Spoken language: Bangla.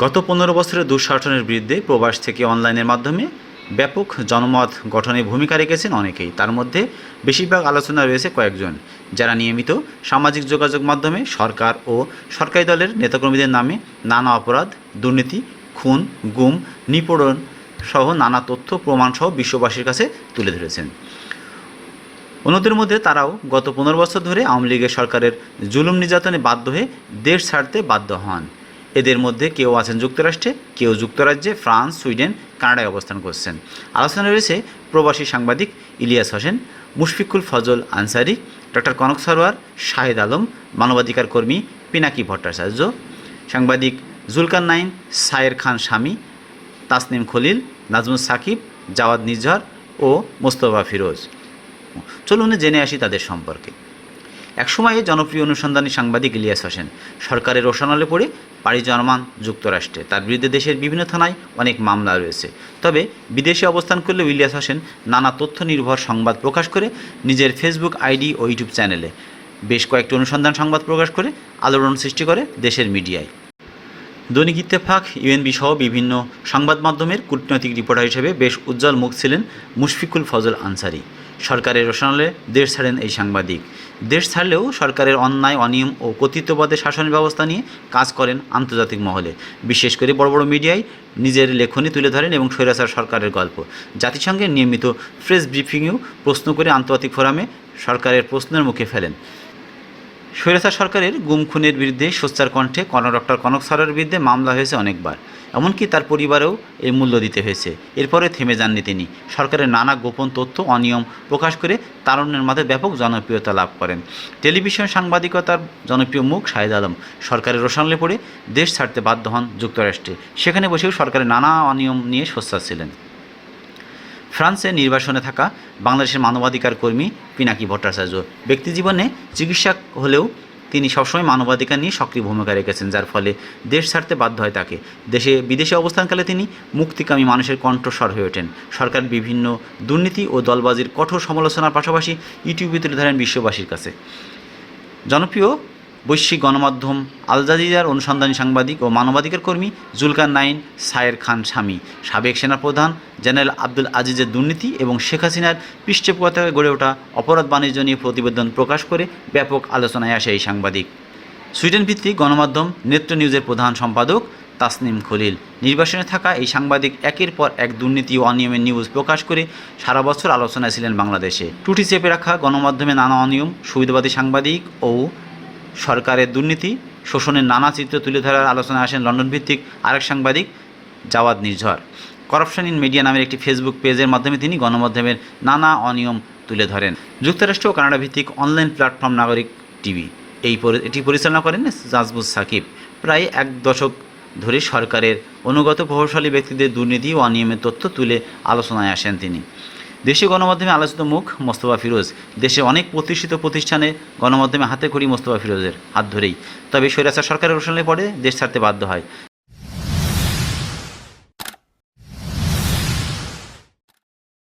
গত পনেরো বছরের দুঃশাসনের বিরুদ্ধে প্রবাস থেকে অনলাইনের মাধ্যমে ব্যাপক জনমত গঠনে ভূমিকা রেখেছেন অনেকেই। তার মধ্যে বেশিরভাগ আলোচনা রয়েছে কয়েকজন, যারা নিয়মিত সামাজিক যোগাযোগ মাধ্যমে সরকার ও সরকারি দলের নেতাকর্মীদের নামে নানা অপরাধ, দুর্নীতি, খুন, গুম, নিপীড়ন সহ নানা তথ্য প্রমাণসহ বিশ্ববাসীর কাছে তুলে ধরেছেন। অন্যদের মধ্যে তারাও গত পনেরো বছর ধরে আওয়ামী লীগের সরকারের জুলুম নির্যাতনে বাধ্য হয়ে দেশ ছাড়তে বাধ্য হন। এদের মধ্যে কেউ আছেন যুক্তরাষ্ট্রে, কেউ যুক্তরাজ্যে, ফ্রান্স, সুইডেন, কানাডায় অবস্থান করছেন। আলোচনা রয়েছে প্রবাসী সাংবাদিক ইলিয়াস হোসেন, মুশফিকুল ফজল আনসারি, ডক্টর কনক সরোয়ার শাহেদ আলম, মানবাধিকার কর্মী পিনাকি ভট্টাচার্য, সাংবাদিক জুলকার নাইন, সায়ের খান স্বামী, তাসনিম খলিল নাজমুল সাকিব, জাওয়াদ নির্ঝর ও মোস্তফা ফিরোজ। চলুন জেনে আসি তাদের সম্পর্কে। একসময়ে জনপ্রিয় অনুসন্ধানী সাংবাদিক ইলিয়াস হোসেন সরকারের রোশনালে পড়ে পাড়ি জন্মান যুক্তরাষ্ট্রে। তার বিরুদ্ধে দেশের বিভিন্ন থানায় অনেক মামলা রয়েছে। তবে বিদেশে অবস্থান করলে উইলিয়াস হোসেন নানা তথ্য নির্ভর সংবাদ প্রকাশ করে নিজের ফেসবুক আইডি ও ইউটিউব চ্যানেলে বেশ কয়েকটি অনুসন্ধান সংবাদ প্রকাশ করে আলোড়ন সৃষ্টি করে দেশের মিডিয়ায়। দৈনিক ইত্তেফাক, ইউএনবি সহ বিভিন্ন সংবাদ মাধ্যমের কূটনৈতিক রিপোর্টার হিসেবে বেশ উজ্জ্বল মুখ ছিলেন মুশফিকুল ফজল আনসারি। সরকারের রোশনালে দেশ ছাড়েন এই সাংবাদিক। দেশ ছাড়লেও সরকারের অন্যায়, অনিয়ম ও কর্তৃত্ববাদের শাসন ব্যবস্থা নিয়ে কাজ করেন আন্তর্জাতিক মহলে। বিশেষ করে বড় বড় মিডিয়ায় নিজের লেখনী তুলে ধরেন এবং স্বৈরাচার সরকারের গল্প। জাতিসংঘের নিয়মিত প্রেস ব্রিফিংয়েও প্রশ্ন করে আন্তর্জাতিক ফোরামে সরকারের প্রশ্নের মুখে ফেলেন। স্বৈরাচার সরকারের গুম খুনের বিরুদ্ধে সোচ্চার কণ্ঠে কর্ণ ডক্টর কনক সরের বিরুদ্ধে মামলা হয়েছে অনেকবার। এমনকি তার পরিবারেও এই মূল্য দিতে হয়েছে। এরপরে থেমে যাননি তিনি। সরকারের নানা গোপন তথ্য, অনিয়ম প্রকাশ করে তারুণ্যের মাঝে ব্যাপক জনপ্রিয়তা লাভ করেন। টেলিভিশন সাংবাদিকতার জনপ্রিয় মুখ শাহিদ আলম সরকারের রোশানলে পড়ে দেশ ছাড়তে বাধ্য হন যুক্তরাষ্ট্রে। সেখানে বসেও সরকারের নানা অনিয়ম নিয়ে সোচ্চার ছিলেন। ফ্রান্সে নির্বাসনে থাকা বাংলাদেশের মানবাধিকার কর্মী পিনাকি ভট্টাচার্য। ব্যক্তিজীবনে চিকিৎসা হলেও তিনি সবসময় মানবাধিকার নিয়ে সক্রিয় ভূমিকা রেখেছেন, যার ফলে দেশ ছাড়তে বাধ্য হয় তাকে। দেশে বিদেশে অবস্থানকালে তিনি মুক্তিকামী মানুষের কণ্ঠস্বর হয়ে ওঠেন। সরকার বিভিন্ন দুর্নীতি ও দলবাজির কঠোর সমালোচনার পাশাপাশি ইউটিউবে তুলে ধরেন বিশ্ববাসীর কাছে। জনপ্রিয় বৈশ্বিক গণমাধ্যম আল জাজিরার অনুসন্ধানী সাংবাদিক ও মানবাধিকার কর্মী জুলকার নাইন সায়ের খান স্বামী। সাবেক সেনাপ্রধান জেনারেল আব্দুল আজিজের দুর্নীতি এবং শেখ হাসিনার পৃষ্ঠপোষকতায় গড়ে ওঠা অপরাধ বাণিজ্য নিয়ে প্রতিবেদন প্রকাশ করে ব্যাপক আলোচনায় আসে এই সাংবাদিক। সুইডেন ভিত্তিক গণমাধ্যম নেত্র নিউজের প্রধান সম্পাদক তাসনিম খলিল। নির্বাসনে থাকা এই সাংবাদিক একের পর এক দুর্নীতি ও অনিয়মের নিউজ প্রকাশ করে সারা বছর আলোচনায় ছিলেন বাংলাদেশে। টুটি চেপে রাখা গণমাধ্যমে নানা অনিয়ম, সুবিধাবাদী সাংবাদিক ও সরকারের দুর্নীতি, শোষণের নানা চিত্র তুলে ধরার আলোচনায় আসেন লন্ডন ভিত্তিক আরেক সাংবাদিক Jawad Nirjhar. Corruption in media নামের একটি ফেসবুক পেজের মাধ্যমে তিনি গণমাধ্যমের নানা অনিয়ম তুলে ধরেন। যুক্তরাষ্ট্র ও কানাডা ভিত্তিক অনলাইন প্ল্যাটফর্ম নাগরিক টিভি। এই এটি পরিচালনা করেন জাজবুজ সাকিব। প্রায় এক দশক ধরে সরকারের অনুগত প্রভাবশালী ব্যক্তিদের দুর্নীতি ও অনিয়মের তথ্য তুলে আলোচনায় আসেন তিনি। দেশীয় গণমাধ্যমে আলোচিত মুখ মোস্তফা ফিরোজ। দেশে অনেক প্রতিষ্ঠিত প্রতিষ্ঠানে গণমাধ্যমে হাতে খড়ি মোস্তফা ফিরোজের হাত ধরেই। তবে স্বৈরাচার সরকারের রোশনে পড়ে, দেশ ছাড়তে বাধ্য হয়।